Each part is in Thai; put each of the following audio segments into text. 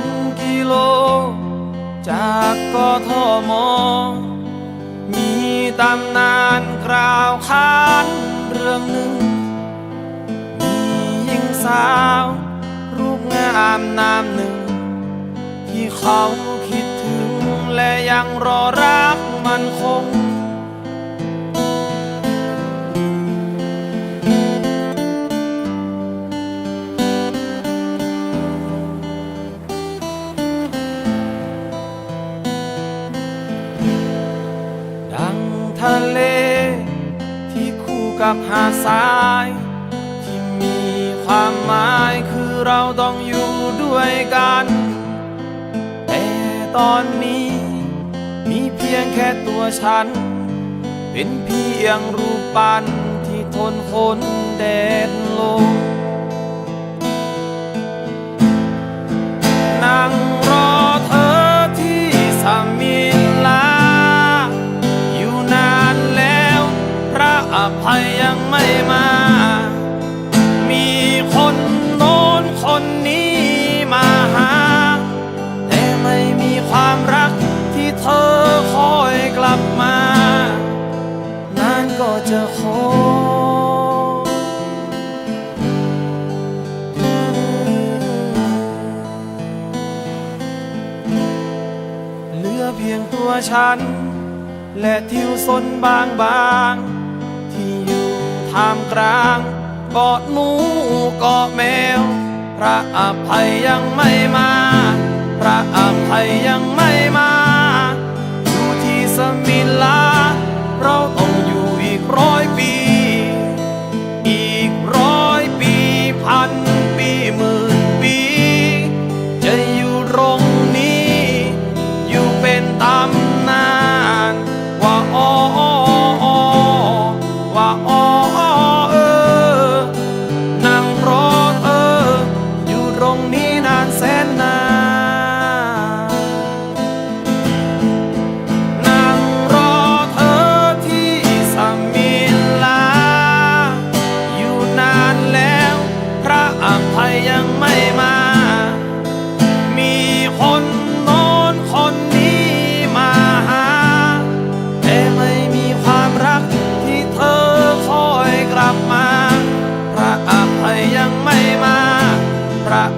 นกิโล จากกทม มีตำนานกล่าวขานเรื่องหนึ่ง มียิงสาว รูปงามนามหนึ่ง ที่เขาคิดถึงและยังรอรักมันคงะเล ที่คู่กับหาดทราย ที่มีความหมายคือเราต้องอยู่ด้วยกัน แต่ตอนนี้ มีเพียงแค่ตัวฉัน เป็นเพียงรูปปั้นที่ทนคนแดดลม ภัยยังไม่มา มีคนโน้นคนนี้มาหา แต่ไม่มีความรักที่เธอคอยกลับมา นานก็จะขอเหลือเพียงตัวฉัน และทิวสนบางบาง ที่อยู่ท่ามกลางเกาะหนูเกาะแมว พระอภัยยังไม่มา พระอภัยยังไม่มา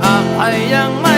อภัยยังไม่